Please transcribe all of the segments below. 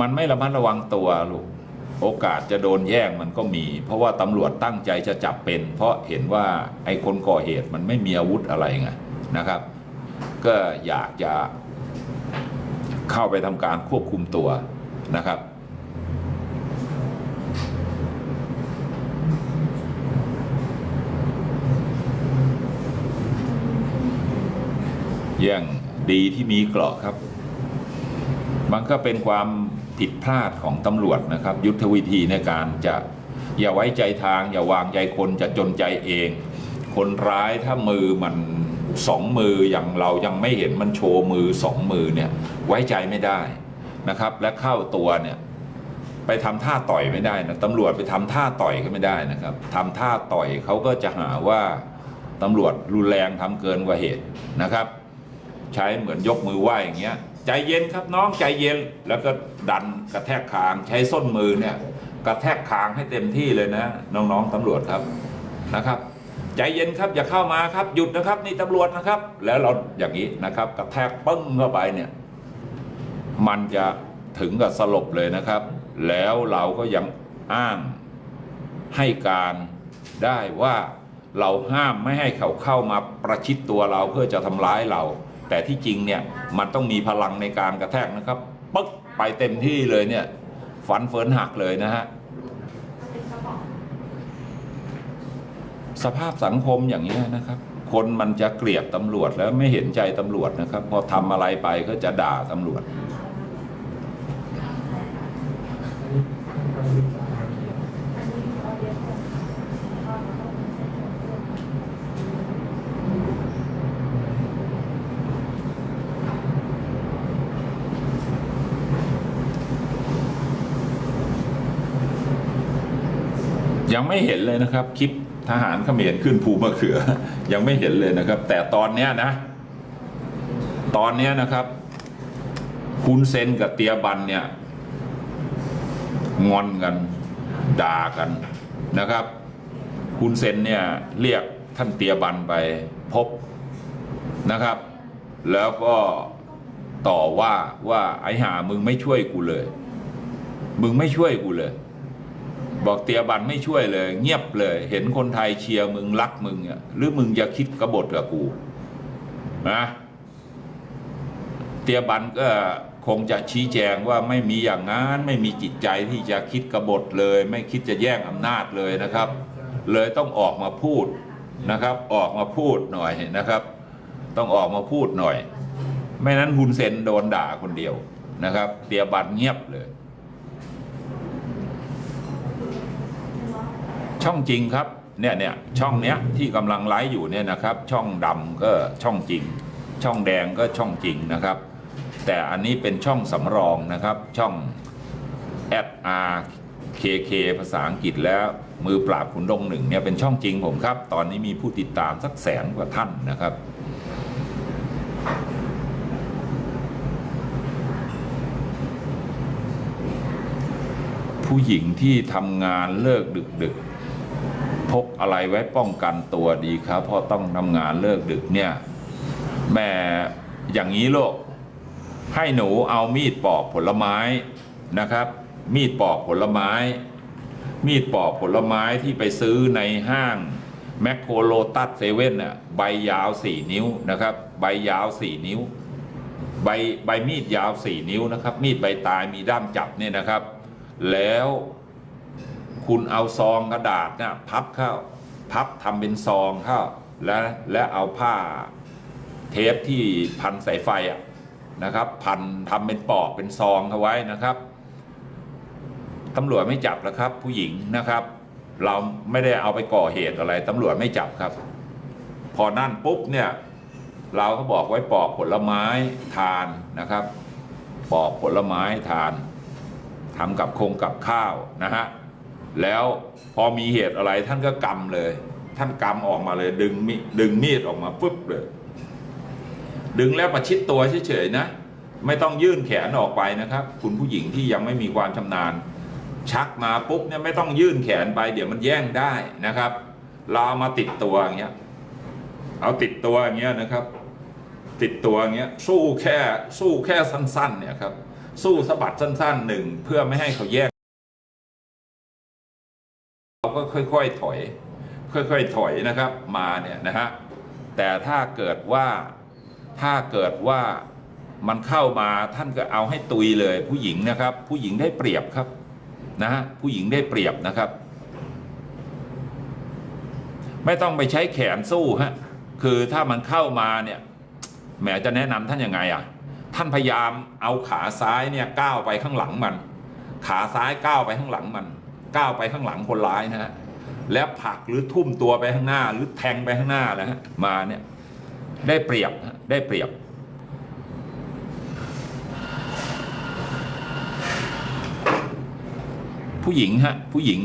มันไม่ระมัดระวังตัวลูกโอกาสจะโดนแย่งมันก็มี เพราะว่าตำรวจตั้งใจจะจับเป็น เพราะเห็นว่าไอ้คนก่อเหตุมันไม่มีอาวุธอะไรไงนะครับ ก็อยากจะเข้าไปทำการควบคุมตัวนะครับแย่งดีที่มีเกราะครับ มันก็เป็นความ ผิดพลาดของตำรวจนะครับ ยุทธวิธีในการจะอย่าไว้ใจทาง อย่าวางใจคนจะจนใจเอง คนร้ายถ้ามือมันสองมืออย่างเรายังไม่เห็นมันโชว์มือสองมือเนี่ยไว้ใจไม่ได้นะครับ และเข้าตัวเนี่ยไปทำท่าต่อยไม่ได้นะตำรวจไปทำท่าต่อยก็ไม่ได้นะครับทำท่าต่อยเขาก็จะหาว่าตำรวจรุนแรงทำเกินกว่าเหตุนะครับ ใช้เหมือนยกมือไหว้อย่างเงี้ย ใจเย็นครับน้องใจเย็นแล้วก็ดันกระแทกคางใช้ส้นมือเนี่ย กระแทกคางให้เต็มที่เลยนะ น้องๆตำรวจครับนะครับ ใจเย็นครับอย่าเข้ามาครับหยุดนะครับ นี่ตำรวจนะครับ แล้วเราอย่างนี้นะครับ กระแทกปึ้งเข้าไปเนี่ย มันจะถึงกับสลบเลยนะครับ แล้วเราก็ยังอ้างให้การได้ว่าเราห้ามไม่ให้เขาเข้ามาประชิดตัวเราเพื่อจะทำร้ายเรา แต่ที่จริงเนี่ยมันต้องมีพลังในการกระแทกนะครับปึ๊กไปเต็มที่เลยเนี่ยฟันเฟินหักเลยนะฮะสภาพสังคมอย่างนี้ยนะครับ คนมันจะเกลียดตำรวจแล้วไม่เห็นใจตำรวจนะครับ พอทำอะไรไปก็จะด่าตำรวจ ยังไม่เห็นเลยนะครับ คลิปทหารเขมรขึ้นภูมะเขือ ยังไม่เห็นเลยนะครับ แต่ตอนเนี้ยนะ ตอนเนี้ยนะครับ คุณเซนกับเตียบันเนี่ยงอนกันด่ากันนะครับ คุณเซนเนี่ยเรียกท่านเตียบันไปพบนะครับ แล้วก็ต่อว่าว่าไอ้หามึงไม่ช่วยกูเลย มึงไม่ช่วยกูเลย บอกเตียบันไม่ช่วยเลย เงียบเลย เห็นคนไทยเชียร์มึงรักมึงอะหรือมึงจะคิดกบฏกับกูนะเตียบันก็คงจะชี้แจงว่าไม่มีอย่างนั้นไม่มีจิตใจที่จะคิดกบฏเลย ไม่คิดจะแย่งอำนาจเลยนะครับ เลยต้องออกมาพูดนะครับ ออกมาพูดหน่อยนะครับ ต้องออกมาพูดหน่อย ไม่นั้นฮุนเซนโดนด่าคนเดียวนะครับ เตียบันเงียบเลย ช่องจริงครับเนี่ยเนี่ยช่องเนี้ยที่กำลังไลฟ์อยู่เนี่ยนะครับ ช่องดำก็ช่องจริง ช่องแดงก็ช่องจริงนะครับ แต่อันนี้เป็นช่องสำรองนะครับ ช่อง SRKK ภาษาอังกฤษแล้วมือปราบขุนดงหนึ่งเนี่ยเป็นช่องจริงผมครับ ตอนนี้มีผู้ติดตามสักแสนกว่าท่านนะครับผู้หญิงที่ทำงานเลิกดึกๆ พกอะไรไว้ป้องกันตัวดีครับเพราะต้องทำงานเลิกดึกเนี่ยแม่อย่างนี้โลก ให้หนูเอามีดปอกผลไม้นะครับ มีดปอกผลไม้ มีดปอกผลไม้ที่ไปซื้อในห้างแมคโครโลตัสเซเว่นน่ะใบยาวสี่นิ้วนะครับ ใบยาวสี่นิ้ว ใบใบมีดยาวสี่นิ้วนะครับ มีดใบตายมีด้ามจับเนี่ยนะครับ แล้ว คุณเอาซองกระดาษเนี่ยพับเข้า พับทำเป็นซองเข้าและและเอาผ้าเทปที่พันสายไฟอะนะครับ พันทำเป็นปอกเป็นซองเอาไว้นะครับตำรวจไม่จับแล้วครับ ผู้หญิงนะครับ เราไม่ได้เอาไปก่อเหตุอะไรตำรวจไม่จับครับ พอนั่นปุ๊บเนี่ย เราก็บอกไว้ปอกผลไม้ทานนะครับ ปอกผลไม้ทานทำกับคงกับข้าวนะฮะ แล้วพอมีเหตุอะไรท่านก็กำเลย ท่านกำออกมาเลย ดึงมีดึงมีดออกมาปุ๊บเลย ดึงแล้วประชิดตัวเฉยๆนะ ไม่ต้องยื่นแขนออกไปนะครับ คุณผู้หญิงที่ยังไม่มีความชำนาญ ชักมาปุ๊บเนี่ยไม่ต้องยื่นแขนไป เดี๋ยวมันแย่งได้นะครับ เรามาติดตัวอย่างเงี้ยเอาติดตัวอย่างเงี้ยนะครับ ติดตัวอย่างเงี้ยสู้แค่สู้แค่สั้น ๆ เนี่ยครับสู้สะบัดสั้นๆหนึ่งเพื่อไม่ให้เขาแยกเรา ก็ค่อย ๆ ถอย ค่อย ๆ ถอยนะครับ มาเนี่ยนะฮะแต่ถ้าเกิดว่าถ้าเกิดว่ามันเข้ามาท่านก็เอาให้ตุยเลย ผู้หญิงนะครับ ผู้หญิงได้เปรียบครับนะฮะผู้หญิงได้เปรียบนะครับ ไม่ต้องไปใช้แขนสู้ฮะคือถ้ามันเข้ามาเนี่ยแหมจะแนะนำท่านยังไงอะท่านพยายามเอาขาซ้ายเนี่ยก้าวไปข้างหลังมัน ขาซ้ายก้าวไปข้างหลังมัน ก้าวไปข้างหลังคนร้ายนะฮะแล้วผลักหรือทุ่มตัวไปข้างหน้า หรือแทงไปข้างหน้าแล้วฮะมาเนี่ยได้เปรียบได้เปรียบ ผู้หญิงฮะผู้หญิง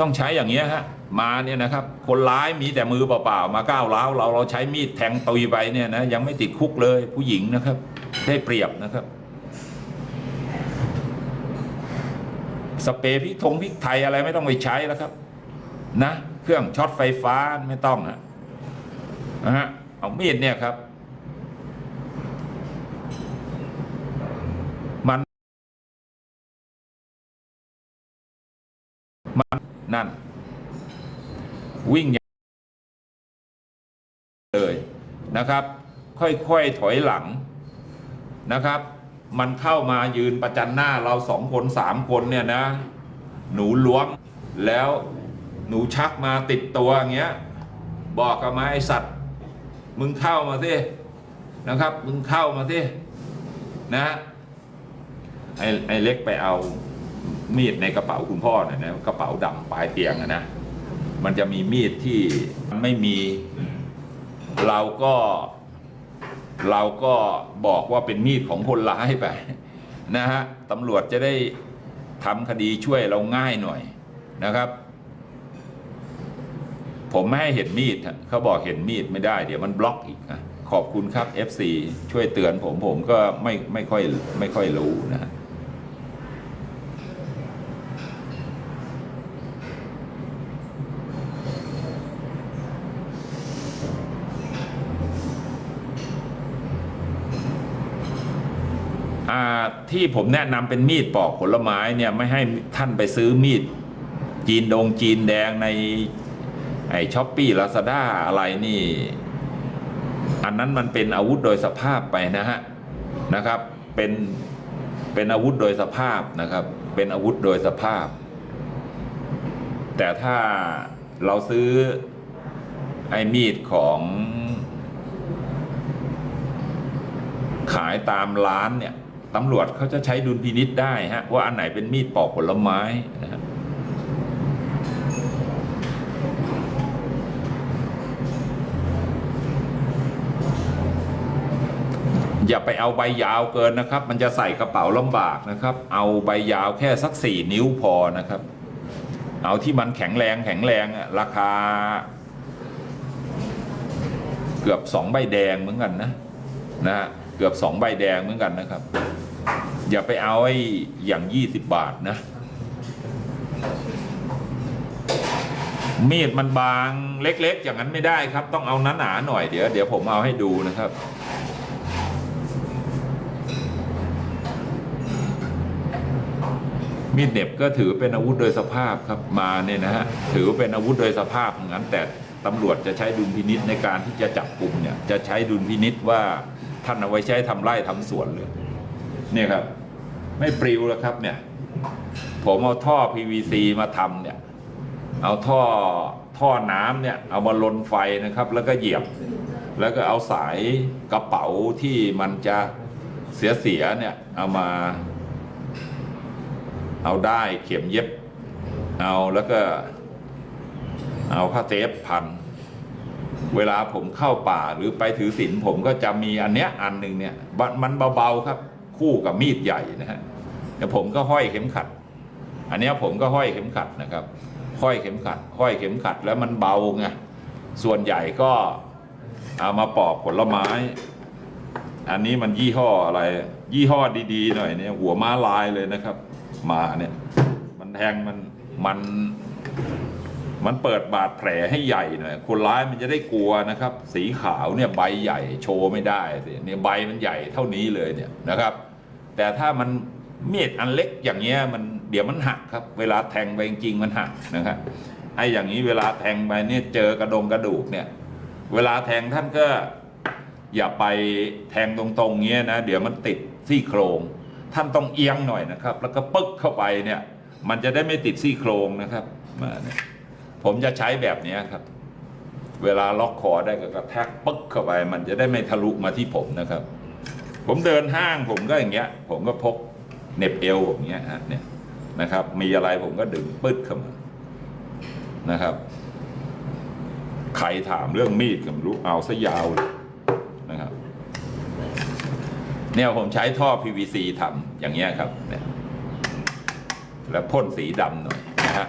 ต้องใช้อย่างเงี้ยฮะมาเนี่ยนะครับ คนร้ายมีแต่มือเปล่าๆมาก้าวร้าวเราเราใช้มีดแทงตุยไปเนี่ยนะยังไม่ติดคุกเลย ผู้หญิงนะครับ ได้เปรียบนะครับ สเปรย์พริกทงพริกไทยอะไรไม่ต้องไปใช้แล้วครับ นะ เครื่องช็อตไฟฟ้าไม่ต้องฮะนะฮะเอามีดเนี่ยครับ มันมันนั่น วิ่งอย่างเลยนะครับ ค่อยๆถอยหลังนะครับ มันเข้ามายืนประจันหน้าเราสองคนสามคนเนี่ยนะ หนูล้วงแล้วหนูชักมาติดตัวอย่างเงี้ย บอกกับมาไอสัตว์ มึงเข้ามาสินะครับ มึงเข้ามาสินะไอไอเล็กไปเอามีดในกระเป๋าคุณพ่อหน่อยนะกระเป๋าดำปลายเตียงอะนะมันจะมีมีดที่มันไม่มี เราก็ เราก็บอกว่าเป็นมีดของคนร้ายไปนะฮะตำรวจจะได้ทำคดีช่วยเราง่ายหน่อยนะครับ ผมไม่ให้เห็นมีดเขาบอกเห็นมีดไม่ได้ เดี๋ยวมันบล็อกอีกนะขอบคุณครับ FC ช่วยเตือนผมผมก็ไม่ไม่ค่อยไม่ค่อยรู้นะ ที่ผมแนะนำเป็นมีดปอกผลไม้เนี่ยไม่ให้ท่านไปซื้อมีด จีนดงจีนแดงในไอช้อปปี้ลาซาด้าอะไรนี่ อันนั้นมันเป็นอาวุธโดยสภาพไปนะฮะนะครับ เป็นเป็นอาวุธโดยสภาพนะครับ เป็นอาวุธโดยสภาพ แต่ถ้าเราซื้อไอ้มีดของขายตามร้านเนี่ย ตำรวจเขาจะใช้ดุลพินิษได้ฮะว่าอันไหนเป็นมีดปอกผลไม้นะฮะอย่าไปเอาใบยาวเกินนะครับ มันจะใส่กระเป๋าลำบากนะครับ เอาใบยาวแค่สักสี่นิ้วพอนะครับ เอาที่มันแข็งแรงแข็งแรงอะราคา เกือบสองใบแดงเหมือนกันนะนะฮะเกือบสองใบแดงเหมือนกันนะครับ อย่าไปเอาไอ้อย่างยี่สิบบาทนะ มีดมันบางเล็ก ๆ อย่างนั้นไม่ได้ครับ ต้องเอาหนาๆหน่อยเดี๋ยวเดี๋ยวผมเอาให้ดูนะครับมีดเหน็บก็ถือเป็นอาวุธโดยสภาพครับมาเนี่ยนะฮะถือเป็นอาวุธโดยสภาพอย่างนั้นแต่ตำรวจจะใช้ดุลพินิษในการที่จะจับกลุ่มเนี่ยจะใช้ดุลพินิษว่าท่านเอาไว้ใช้ทำไร่ทำสวนเลย เนี่ยครับ ไม่ปลิวแล้วครับเนี่ย ผมเอาท่อ PVC มาทำเนี่ย เอาท่อท่อน้ำเนี่ย เอามาลนไฟนะครับ แล้วก็เหยียบ แล้วก็เอาสายกระเป๋าที่มันจะเสียเสียเนี่ย เอามา เอาได้เข็มเย็บ เอาแล้วก็ เอาผ้าเทปพันเวลาผมเข้าป่าหรือไปถือศีลผมก็จะมีอันเนี้ยอันหนึ่งเนี่ยมันเบาๆครับ คู่กับมีดใหญ่นะฮะเดี๋ยวผมก็ห้อยเข็มขัด อันนี้ผมก็ห้อยเข็มขัดนะครับ ห้อยเข็มขัด ห้อยเข็มขัดแล้วมันเบาไงส่วนใหญ่ก็เอามาปอกผลไม้ อันนี้มันยี่ห้ออะไร ยี่ห้อดีๆหน่อยเนี่ย หัวม้าลายเลยนะครับ มาเนี่ย มันแทงมันมันมันเปิดบาดแผลให้ใหญ่หน่อยคนร้ายมันจะได้กลัวนะครับ สีขาวเนี่ยใบใหญ่โชว์ไม่ได้เนี่ยใบมันใหญ่เท่านี้เลยเนี่ยนะครับ แต่ถ้ามันมีดอันเล็กอย่างเงี้ยมันเดี๋ยวมันหักครับ เวลาแทงไปจริงๆมันหักนะครับไอ้อย่างนี้เวลาแทงไปเนี่ยเจอกระดงกระดูกเนี่ย เวลาแทงท่านก็อย่าไปแทงตรงๆเงี้ยนะเดี๋ยวมันติดซี่โครง ท่านต้องเอียงหน่อยนะครับ แล้วก็ปึ๊กเข้าไปเนี่ย มันจะได้ไม่ติดซี่โครงนะครับมาเนี่ยผมจะใช้แบบนี้ครับ เวลาล็อกคอได้ก็กระแทกปึ๊กเข้าไป มันจะได้ไม่ทะลุมาที่ผมนะครับ ผมเดินห้างผมก็อย่างเงี้ย ผมก็พกเน็บเอวอย่างเงี้ยฮะเนี่ยนะครับ มีอะไรผมก็ดึงปึ๊ดเข้ามานะครับ ใครถามเรื่องมีดก็ไม่รู้เอาซะยาวเลยนะครับ เนี่ยผมใช้ท่อ PVC ทำอย่างเงี้ยครับเนี่ยแล้วพ่นสีดำหน่อยนะฮะ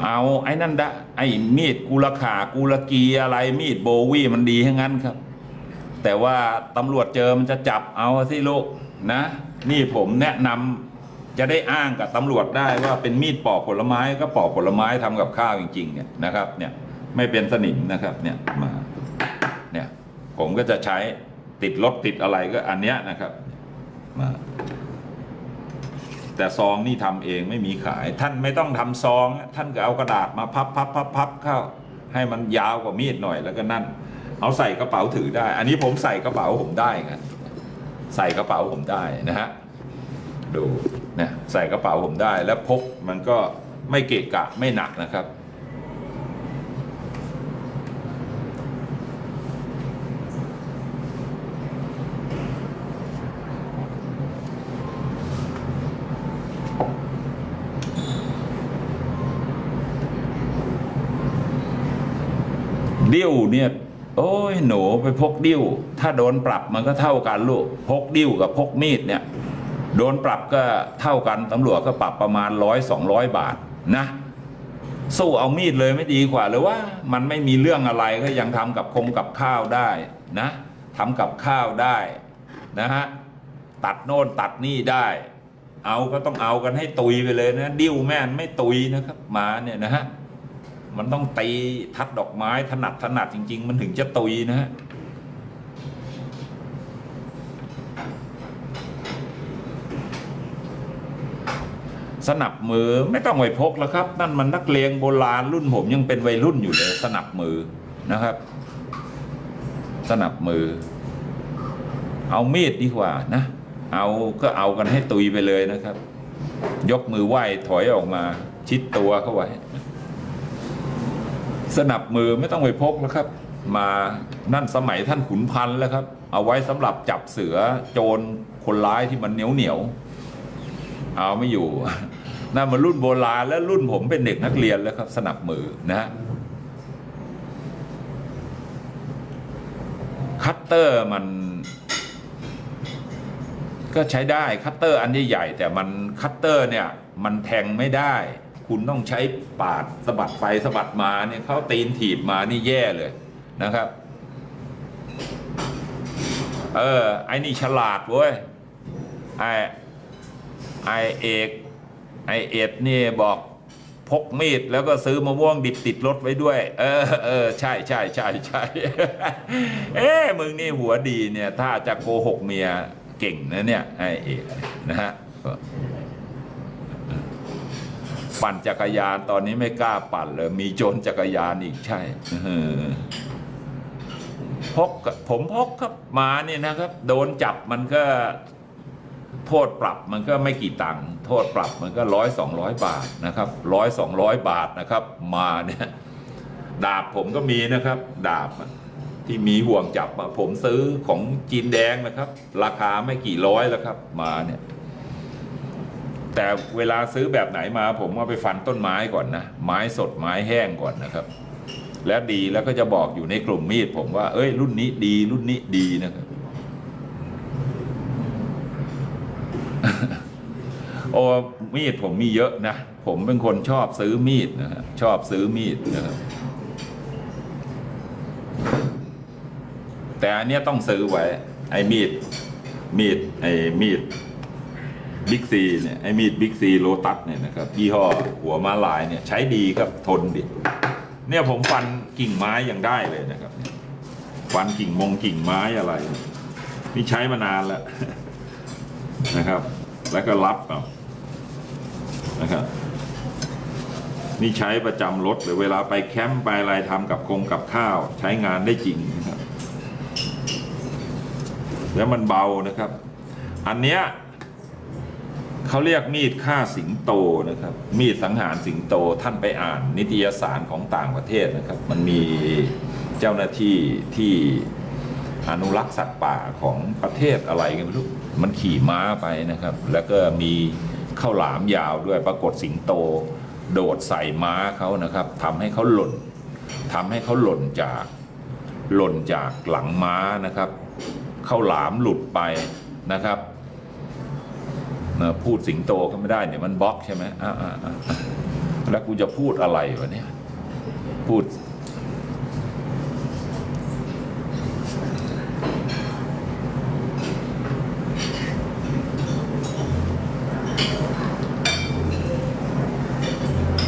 เอาไอ้นั่นไดะไอ้มีดกุลขากุลกีอะไรมีดโบวี่มันดีทั้งนั้นครับ แต่ว่าตำรวจเจอมันจะจับเอาสิลูกนะ นี่ผมแนะนำจะได้อ้างกับตำรวจได้ว่าเป็นมีดปอกผลไม้ก็ปอกผลไม้ทำกับข้าวจริงๆเนี่ยนะครับ เนี่ยไม่เป็นสนิมนะครับเนี่ยมาเนี่ยผมก็จะใช้ติดรถติดอะไรก็อันเนี้ยนะครับมา แต่ซองนี่ทำเองไม่มีขาย ท่านไม่ต้องทำซอง ท่านก็เอากระดาษมาพับพับพับพับเข้าให้มันยาวกว่ามีดหน่อยแล้วก็นั่น เอาใส่กระเป๋าถือได้ อันนี้ผมใส่กระเป๋าผมได้กันใส่กระเป๋าผมได้นะฮะดูนะใส่กระเป๋าผมได้แล้วพกมันก็ไม่เกะกะไม่หนักนะครับ ดิ้วเนี่ยโอ้ยหนูไปพกดิ้ว ถ้าโดนปรับมันก็เท่ากันลูกพกดิ้วกับพกมีดเนี่ยโดนปรับก็เท่ากันตำรวจก็ปรับประมาณร้อยสองร้อยบาทนะสู้เอามีดเลยไม่ดีกว่าหรือว่ามันไม่มีเรื่องอะไรก็ยังทำกับคงกับข้าวได้นะทำกับข้าวได้นะฮะตัดโน่นตัดนี่ได้ เอาก็ต้องเอากันให้ตุยไปเลยนะ ดิ้วแม่นไม่ตุยนะครับมาเนี่ยนะฮะ มันต้องตีทัดดอกไม้ถนัดถนัดจริง ๆ มันถึงจะตุยนะฮะสนับมือไม่ต้องไวพกแล้วครับ นั่นมันนักเลงโบราณรุ่นผมยังเป็นวัยรุ่นอยู่เลย สนับมือนะครับ สนับมือ เอามีดดีกว่านะ เอาก็เอากันให้ตุยไปเลยนะครับ ยกมือไหว้ถอยออกมา ชิดตัวเข้าไว้ สนับมือไม่ต้องไปพกแล้วครับ มานั่นสมัยท่านขุนพันธ์แล้วครับ เอาไว้สำหรับจับเสือโจรคนร้ายที่มันเหนียวเหนียวเอาไม่อยู่นั่นมันรุ่นโบราณและรุ่นผมเป็นเด็กนักเรียนแล้วครับ สนับมือนะฮะคัตเตอร์มันก็ใช้ได้คัตเตอร์อันใหญ่ๆแต่มันคัตเตอร์เนี่ย มันแทงไม่ได้ คุณต้องใช้ปาดสะบัดไปสะบัดมาเนี่ยเขาตีนถีบมานี่แย่เลยนะครับ เออไอ้นี่ฉลาดเว้ยไอไอเอกไอเอ็ดนี่บอกพกมีดแล้วก็ซื้อมะม่วงดิบติดรถไว้ด้วย เออเออใช่ใช่ใช่ใช่เอ๊มึงนี่หัวดีเนี่ย ถ้าจะโกหกเมียเก่งนะเนี่ยไอเอกนะฮะ ปั่นจักรยานตอนนี้ไม่กล้าปั่นเลย มีโจรจักรยานอีกใช่เพกผมพกครับมาเนี่ยนะครับ โดนจับมันก็ โทษปรับมันก็ไม่กี่ตังค์โทษปรับมันก็ร้อยสองร้อยบาทนะครับร้อยสองร้อยบาทนะครับ มาเนี่ยดาบผมก็มีนะครับ ดาบที่มีห่วงจับผมซื้อของจีนแดงนะครับ ราคาไม่กี่ร้อยแล้วครับ มาเนี่ย แต่เวลาซื้อแบบไหนมา ผมเอาไปฟันต้นไม้ก่อนนะ ไม้สดไม้แห้งก่อนนะครับ แล้วดีแล้วก็จะบอกอยู่ในกลุ่มมีด ผมว่า เอ้ย รุ่นนี้ดีรุ่นนี้ดีนะครับ โอ้มีดผมมีเยอะนะ ผมเป็นคนชอบซื้อมีดนะฮะชอบซื้อมีดนะครับแต่อันเนี้ยต้องซื้อไว้ ไอ้มีด มีดไอ้มีด บิ๊กซีเนี่ยไอ้มีดบิ๊กซีโลตัสเนี่ยนะครับยี่ห้อหัวมาลายเนี่ยใช้ดีครับทนดิเนี่ยผมฟันกิ่งไม้ยังได้เลยนะครับ ฟันกิ่งมงกิ่งไม้อะไรนี่ใช้มานานแล้วนะครับ แล้วก็รับเอานะครับนี่ใช้ประจำรถหรือเวลาไปแคมป์ไปอะไรทำกับคงกับข้าว ใช้งานได้จริงนะครับ แล้วมันเบานะครับ อันเนี้ย เขาเรียกมีดฆ่าสิงโตนะครับ มีดสังหารสิงโตท่านไปอ่าน นิตยสารของต่างประเทศนะครับ มันมีเจ้าหน้าที่ที่อนุรักษ์สัตว์ป่าของประเทศอะไรกันไม่รู้มันขี่ม้าไปนะครับ แล้วก็มีข้าวหลามยาวด้วยปรากฏสิงโต โดดใส่ม้าเขานะครับทำให้เขาหล่นทำให้เขาหล่นจากหล่นจากหลังม้านะครับข้าวหลามหลุดไปนะครับ พูดสิงโตก็ไม่ได้เนี่ยมันบล็อกใช่ไหมอ่าอ่าแล้วกูจะพูดอะไรวะเนี่ย พูด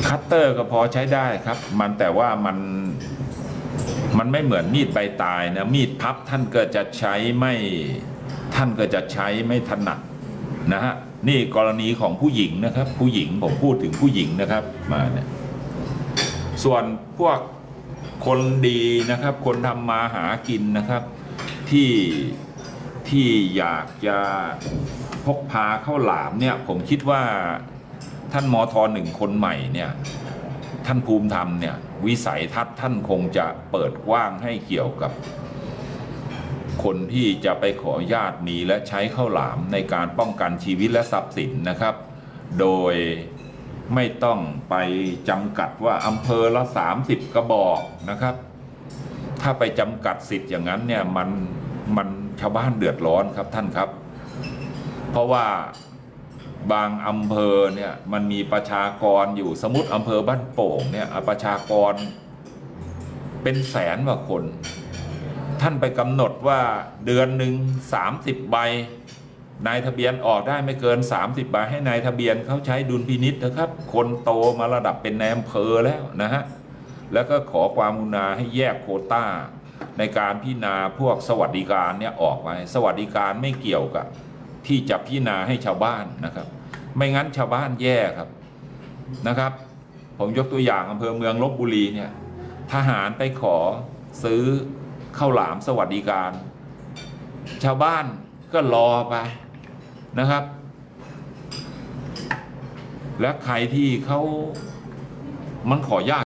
คัตเตอร์ก็พอใช้ได้ครับ มันแต่ว่ามันมันไม่เหมือนมีดใบตายนะ มีดพับท่านก็จะใช้ไม่ ท่านก็จะใช้ไม่ถนัด นะฮะนี่กรณีของผู้หญิงนะครับ ผู้หญิงผมพูดถึงผู้หญิงนะครับมาเนี่ยส่วนพวกคนดีนะครับ คนทำมาหากินนะครับ ที่ที่อยากจะพกพาเข้าวหลามเนี่ย ผมคิดว่าท่านมอทอหนึ่งคนใหม่เนี่ย ท่านภูมิธรรมเนี่ย วิสัยทัศน์ท่านคงจะเปิดกว้างให้เกี่ยวกับ คนที่จะไปขออนุญาตมีและใช้ข้าวหลามในการป้องกันชีวิตและทรัพย์สินนะครับ โดยไม่ต้องไปจำกัดว่าอำเภอละ 30 กระบอกนะครับ ถ้าไปจำกัดสิทธิ์อย่างนั้นเนี่ยมันมันชาวบ้านเดือดร้อนครับท่านครับ เพราะว่าบางอำเภอเนี่ยมันมีประชากรอยู่สมมติอำเภอบ้านโป่งเนี่ยอะประชากรเป็นแสนกว่าคน ท่านไปกำหนดว่าเดือนหนึ่ง30 ใบนายทะเบียนออกได้ไม่เกิน 30 ใบให้นายทะเบียนเขาใช้ดุลพินิษนะครับ คนโตมาระดับเป็นนายอำเภอแล้วนะฮะแล้วก็ขอความกรุณาให้แยกโคต้า ในการพิจารณาพวกสวัสดิการเนี่ยออกไว้สวัสดิการไม่เกี่ยวกับ ที่จะพิจารณาให้ชาวบ้านนะครับ ไม่งั้นชาวบ้านแย่ครับนะครับ ผมยกตัวอย่างอำเภอเมืองลบบุรีเนี่ยทหารไปขอซื้อ ข้าวหลามสวัสดิการ ชาวบ้านก็รอไปนะครับ และใครที่เขามันขอยาก